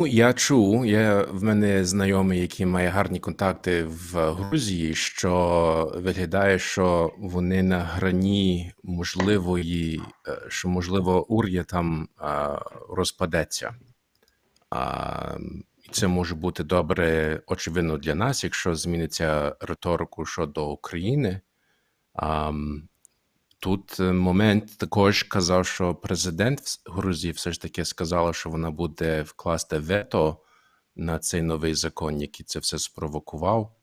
Ну, Я чув, я в мене знайомий, який має гарні контакти в Грузії, що виглядає, що вони на грані можливої, е, що можливо Ур'я там розпадеться. І це може бути добре, очевидно, для нас, якщо зміниться риторику щодо України. М, тут е, момент також казав, що президент Грузії все ж таки сказала, що вона буде вкласти вето на цей новий закон, який це все спровокував.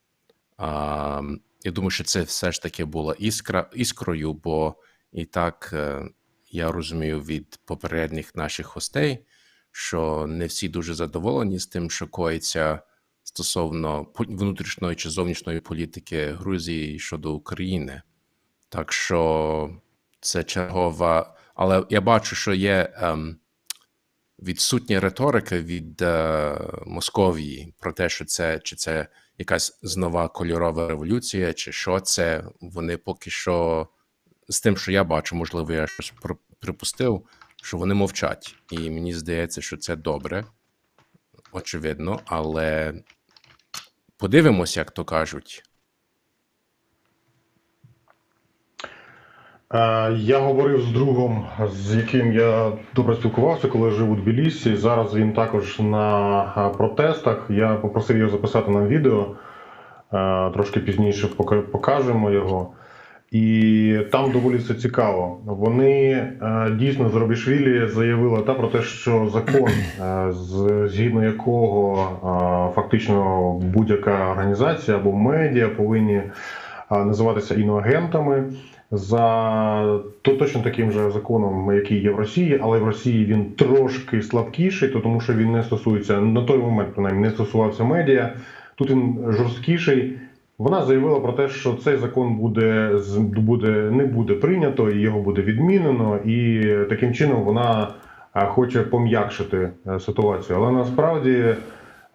А, я думаю, що це все ж таки була іскра, іскрою, бо і так е, я розумію від попередніх наших гостей, що не всі дуже задоволені з тим, що коїться стосовно внутрішньої чи зовнішньої політики Грузії щодо України. Так що це чергова. Але я бачу, що є ем, відсутня риторика від е, Московії про те, що це чи це якась знова кольорова революція, чи що це. Вони поки що з тим, що я бачу, можливо, я щось припустив, що вони мовчать. І мені здається, що це добре, очевидно, але подивимося, як то кажуть. Я говорив з другом, з яким я добре спілкувався, коли жив у Тбілісі. Зараз він також на е, протестах. Я попросив його записати нам відео. Е, Трошки пізніше пока- покажемо його. І там доволі все цікаво. Вони е, дійсно з Робішвілі заявили та про те, що закон, е, згідно якого е, фактично будь-яка організація або медіа повинні е, називатися іноагентами за то точно таким же законом, який є в Росії, але в Росії він трошки слабкіший, то тому що він не стосується на той момент, принаймні, не стосувався медіа. Тут він жорсткіший. Вона заявила про те, що цей закон буде буде не буде прийнято, і його буде відмінено, і таким чином вона хоче пом'якшити е, ситуацію. Але насправді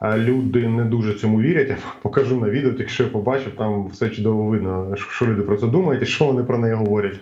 люди не дуже цьому вірять. Я покажу на відео, якщо я побачив, там все чудово видно, що люди про це думають і що вони про неї говорять.